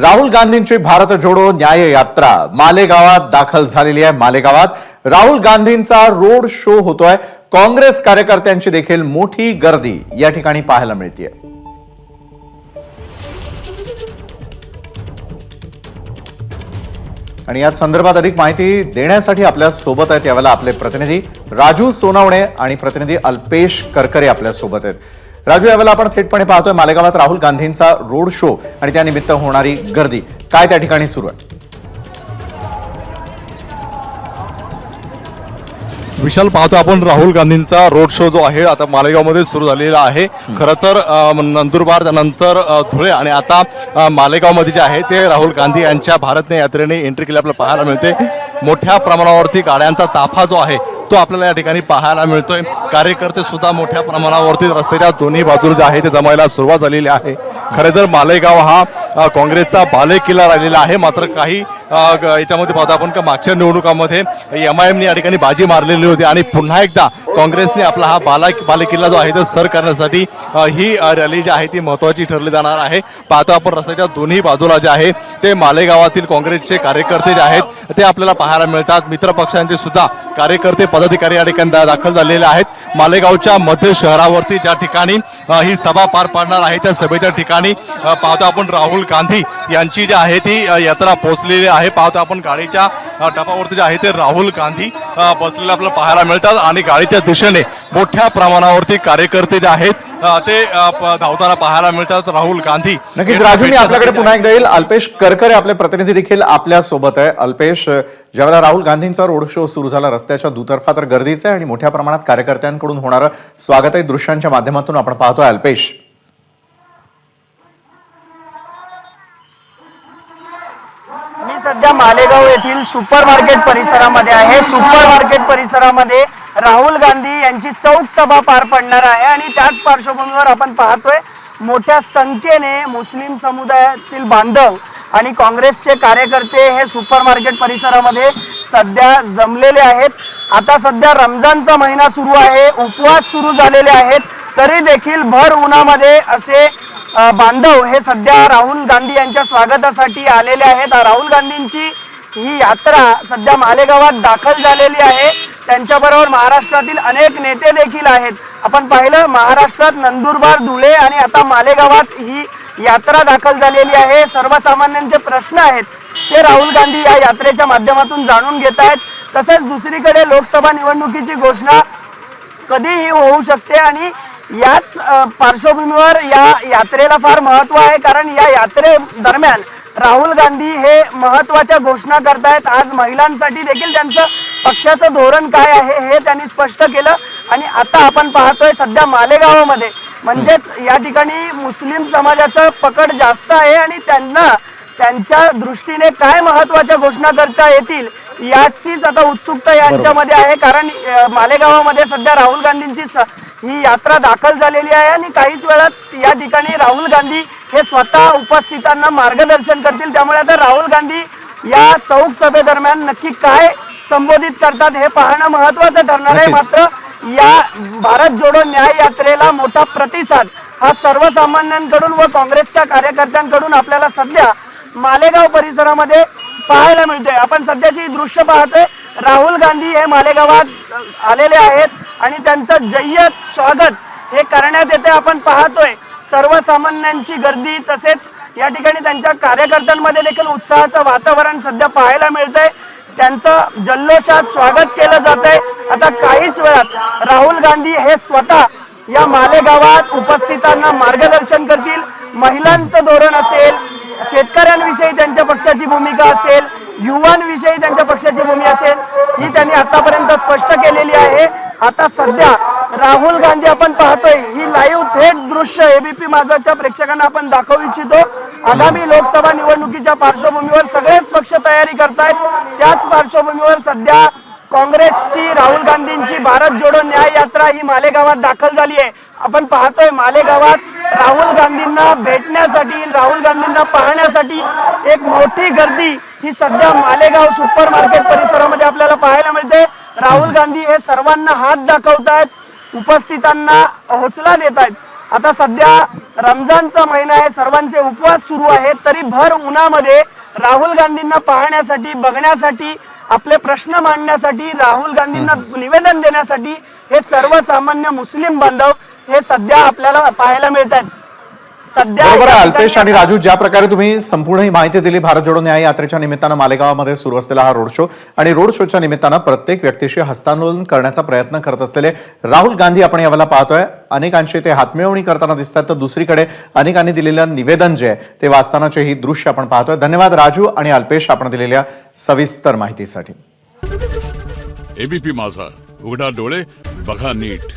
राहुल गांधींची भारत जोडो न्याय यात्रा मालेगावात दाखल झालेली आहे. मालेगावात राहुल गांधींचा रोड शो होतोय. काँग्रेस कार्यकर्त्यांची देखील मोठी गर्दी या ठिकाणी पाहायला मिळते आणि या संदर्भात अधिक माहिती देण्यासाठी आपल्यासोबत आहेत यावेळेला आपले प्रतिनिधी राजू सोनावणे आणि प्रतिनिधी अल्पेश करकरे आपल्यासोबत आहेत. राजू यावेळेला आपण थेटपणे पाहतोय मालेगावात राहुल गांधींचा रोड शो आणि त्यानिमित्त होणारी गर्दी. काय त्या ठिकाणी सुरू आहे? विशाल पाहतो आपण राहुल गांधींचा रोड शो जो आहे आता मालेगावमध्ये सुरू झालेला आहे. खरं तर नंदुरबार त्यानंतर धुळे आणि आता मालेगावमध्ये जे आहे ते राहुल गांधी यांच्या भारत यात्रेने एंट्री केली आपल्याला पाहायला मिळते. मोठ्या प्रमाणावरती गाड्यांचा ताफा जो आहे तो आपल्याला या ठिकाणी पाहायला मिळतोय. कार्यकर्ते सुद्धा मोठ्या प्रमाणावरती रस्त्याच्या दोन्ही बाजूला जे आहे ते जमायला सुरुवात झालेली आहे. खरे तर मालेगाव हा काँग्रेसचा बालेकिल्ला राहिलेला आहे. मात्र काही याच्यामध्ये पाहतो आपण का मागच्या निवडणुकामध्ये एम आय एमने या ठिकाणी बाजी मारलेली होती आणि पुन्हा एकदा काँग्रेसने आपला हा बाला बालेकिल्ला जो आहे तो सर करण्यासाठी ही रॅली जी आहे ती महत्वाची ठरली जाणार आहे. पाहतो आपण रस्त्याच्या दोन्ही बाजूला जे आहे ते मालेगावातील काँग्रेसचे कार्यकर्ते जे आहेत ते आपल्याला पाहायला मिळतात. मित्र पक्षांचे सुद्धा कार्यकर्ते पदाधिकारी या ठिकाणी दाखल झालेले आहेत. मालेगावच्या मध्य शहरावरती ज्या ठिकाणी ही सभा पार पाडणार आहे त्या सभेच्या ठिकाणी पाहतो आपण राहुल गांधी यांची जी आहे ती यात्रा पोहोचलेली आहे. पाहतो आपण गाडीच्या अ, टपावरती जे आहे ते राहुल गांधी बसलेले आपल्याला पाहायला मिळतात आणि गाडीच्या दिशेने मोठ्या प्रमाणावरती कार्यकर्ते जे आहेत ते धावताना पाहायला मिळतात. राहुल गांधी नक्कीच राजू मी आपल्याकडे पुन्हा एकदा येईल. अल्पेश करकरे आपले प्रतिनिधी देखील आपल्यासोबत आहे. अल्पेश ज्यावेळेला राहुल गांधींचा रोड शो सुरू झाला रस्त्याच्या दुतर्फा तर गर्दीचं आहे आणि मोठ्या प्रमाणात कार्यकर्त्यांकडून होणारं स्वागतही दृश्यांच्या माध्यमातून आपण पाहतोय. अल्पेश सध्या मालेगाव येथील सुपर मार्केट परिसरामध्ये आहे. सुपर मार्केट परिसरामध्ये राहुल गांधी यांची चौक सभा पार पडणार आहे आणि त्याच पार्श्वभूमीवर आपण पाहतोय मोठ्या संख्येने मुस्लिम समुदायातील बांधव आणि काँग्रेसचे कार्यकर्ते हे सुपर मार्केट परिसरामध्ये सध्या जमलेले आहेत. आता सध्या रमजानचा महिना सुरू आहे उपवास सुरू झालेले आहेत. तरी देखील भर उन्हामध्ये असे बांधव हे सध्या राहुल गांधी यांच्या स्वागतासाठी आलेले आहेत. राहुल गांधींची ही यात्रा सध्या मालेगावात दाखल झालेली आहे. त्यांच्याबरोबर महाराष्ट्रातील अनेक नेते देखील आहेत. आपण पाहिलं महाराष्ट्रात नंदुरबार धुळे आणि आता मालेगावात ही यात्रा दाखल झालेली आहे. सर्वसामान्यांचे प्रश्न आहेत. ते राहुल गांधी या यात्रेच्या माध्यमातून जाणून घेत आहेत. तसेच दुसरीकडे लोकसभा निवडणुकीची घोषणा कधीही होऊ शकते आणि याच पार्श्वभूमीवर या यात्रेला फार महत्त्व आहे कारण या यात्रे दरम्यान राहुल गांधी हे महत्त्वाच्या घोषणा करतायत. आज महिलांसाठी देखील त्यांचं पक्षाचं धोरण काय आहे हे त्यांनी स्पष्ट केलं. आणि आता आपण पाहतोय सध्या मालेगावामध्ये. म्हणजेच या ठिकाणी मुस्लिम समाजाचं पकड जास्त आहे आणि त्यांना त्यांच्या दृष्टीने काय महत्त्वाच्या घोषणा करता येतील याचीच आता उत्सुकता यांच्यामध्ये आहे. कारण मालेगावामध्ये सध्या राहुल गांधींची ही यात्रा दाखल झालेली आहे आणि काहीच वेळात या ठिकाणी राहुल गांधी हे स्वतः उपस्थितांना मार्गदर्शन करतील. त्यामुळे आता राहुल गांधी या चौक सभेदरम्यान नक्की काय संबोधित करतात हे पाहणं महत्वाचं ठरणार आहे. मात्र या भारत जोडो न्याय यात्रेला मोठा प्रतिसाद हा सर्वसामान्यांकडून व काँग्रेसच्या कार्यकर्त्यांकडून आपल्याला सध्या मालेगाव परिसरामध्ये पाहायला मिळतोय. आपण सध्याची दृश्य पाहतोय. राहुल गांधी हे मालेगावात आलेले आहेत. आणि त्यांचं जय्यत स्वागत हे करण्यात येते आपण पाहतोय. सर्वसामान्यांची गर्दी तसेच या ठिकाणी त्यांच्या कार्यकर्त्यांमध्ये देखील उत्साहाचं वातावरण सध्या पाहायला मिळतंय. त्यांचं जल्लोषात स्वागत केलं जात आहे आता काहीच वेळात राहुल गांधी हे स्वतः या मालेगावात उपस्थितांना मार्गदर्शन करतील. महिलांचं धोरण असेल शेतकऱ्यांविषयी त्यांच्या पक्षाची भूमिका असेल युवांविषयी त्यांच्या पक्षाची भूमी असेल ही त्यांनी आतापर्यंत स्पष्ट केलेली आहे. आता सध्या राहुल गांधी आपण पाहतोय ही लाईव्ह थेट दृश्य एबीपी माझाच्या प्रेक्षकांना आपण दाखवू इच्छितो. आगामी लोकसभा निवडणुकीच्या पार्श्वभूमीवर सगळेच पक्ष तयारी करतायत. त्याच पार्श्वभूमीवर सध्या काँग्रेसची राहुल गांधींची भारत जोडो न्याय यात्रा ही मालेगावात दाखल झाली आहे. आपण पाहतोय मालेगावात राहुल गांधींना भेटण्यासाठी राहुल गांधींना पाहण्यासाठी एक मोठी गर्दी ही सध्या मालेगाव सुपर मार्केट परिसरामध्ये आपल्याला पाहायला मिळते. राहुल गांधी हे सर्वांना हात दाखवतायत उपस्थितांना हौसला देत आहेत आता सध्या रमजानचा महिना आहे सर्वांचे उपवास सुरू आहेत तरी भर उन्हामध्ये राहुल गांधींना पाहण्यासाठी बघण्यासाठी आपले प्रश्न मांडण्यासाठी राहुल गांधींना निवेदन देण्यासाठी हे सर्वसामान्य मुस्लिम बांधव हे सध्या आपल्याला पाहायला मिळत आहेत बरोबर अल्पेश आणि राजू ज्या प्रकारे तुम्ही संपूर्ण ही माहिती दिली भारत जोडो न्याय यात्रेच्या निमित्तानं मालेगावामध्ये सुरू असलेला हा रोड शो आणि रोड शोच्या निमित्तानं प्रत्येक व्यक्तीशी हस्तांदोलन करण्याचा प्रयत्न करत असलेले राहुल गांधी आपण यावेळेला पाहतोय. अनेकांशी ते हातमिळवणी करताना दिसतात. तर दुसरीकडे अनेकांनी दिलेलं निवेदन जे आहे ते वाचतानाचे ही दृश्य आपण पाहतोय. धन्यवाद राजू आणि अल्पेश आपण दिलेल्या सविस्तर माहितीसाठी. एबीपी माझा. उघडा डोळे बघा नीट.